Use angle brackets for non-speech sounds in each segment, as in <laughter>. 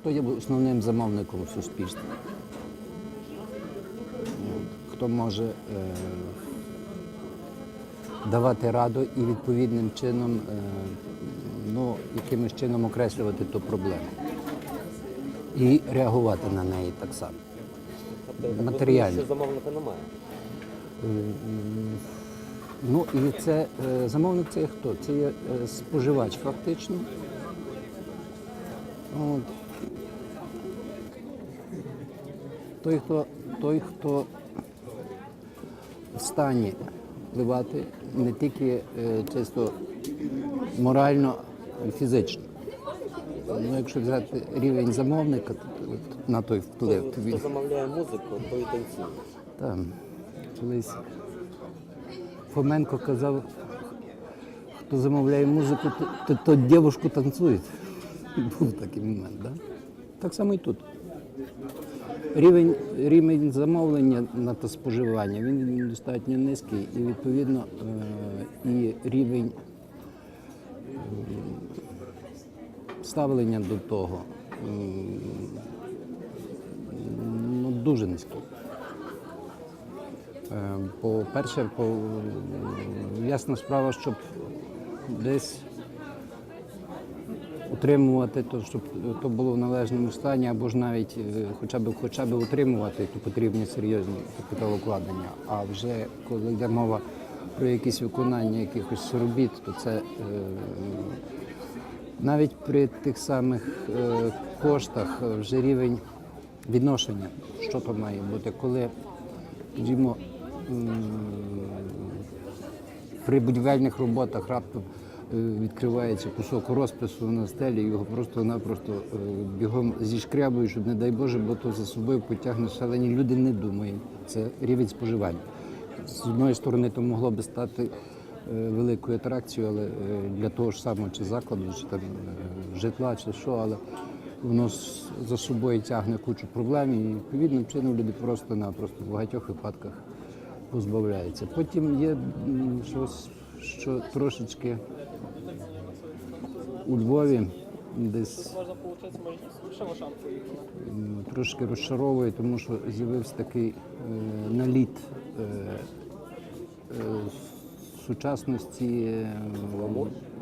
хто є основним замовником в суспільстві? Хто може е, давати раду і відповідним чином, е, ну, якимось чином окреслювати ту проблему і реагувати на неї так само. Тобто, Матеріально. Замовника немає. Ну і це е, замовник це є хто? Це є е, споживач фактично. От. Той, хто, той, хто в стані впливати не тільки е, чисто морально, й фізично. Ну, якщо взяти рівень замовника то, на той вплив, то Хто він замовляє музику, той і танцює. там колись Фоменко казав, хто замовляє музику, то, то, то дівушку танцює. <laughs> Був такий момент, да? так само і тут. Рівень, рівень замовлення на споживання він достатньо низький і відповідно е, і рівень ставлення до того ну, дуже низький. Е, По-перше, по, ясна справа, щоб десь утримувати, то, щоб то було в належному стані, або ж навіть е, хоча б, хоча б утримувати, то потрібні серйозні капіталовкладення. А вже коли йде мова про якісь виконання якихось робіт, то це е, навіть при тих самих е, коштах е, вже рівень відношення, що то має бути, коли скажімо, при будівельних роботах раптом відкривається кусок розпису на стелі, його просто-напросто е, бігом зішкрябують, щоб, не дай Боже, бо то за собою потягне шалені люди не думають. Це рівень споживання. З одної сторони, то могло би стати е, великою атракцією, але е, для того ж самого чи закладу, чи там е, житла, чи що, але воно за собою тягне кучу проблем і відповідним чином люди просто-напросто в багатьох випадках позбавляються. Потім є щось, що трошечки у Львові десь трошки розчаровує, тому що з'явився такий е, наліт е, е, сучасності, е,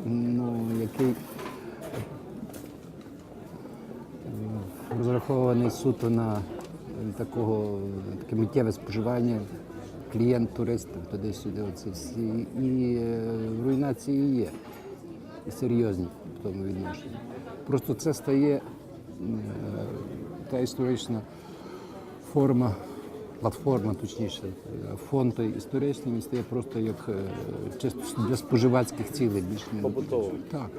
ну, який розрахований суто на такого таке миттєве споживання. Клієнт, турист, туди-сюди, оці всі. І е, руйнації є, і серйозні в тому відношенні. Просто це стає е, та історична форма, платформа, точніше, е, історичні той історичний, він стає просто як е, чисто для споживацьких цілей більш не побутово. Так.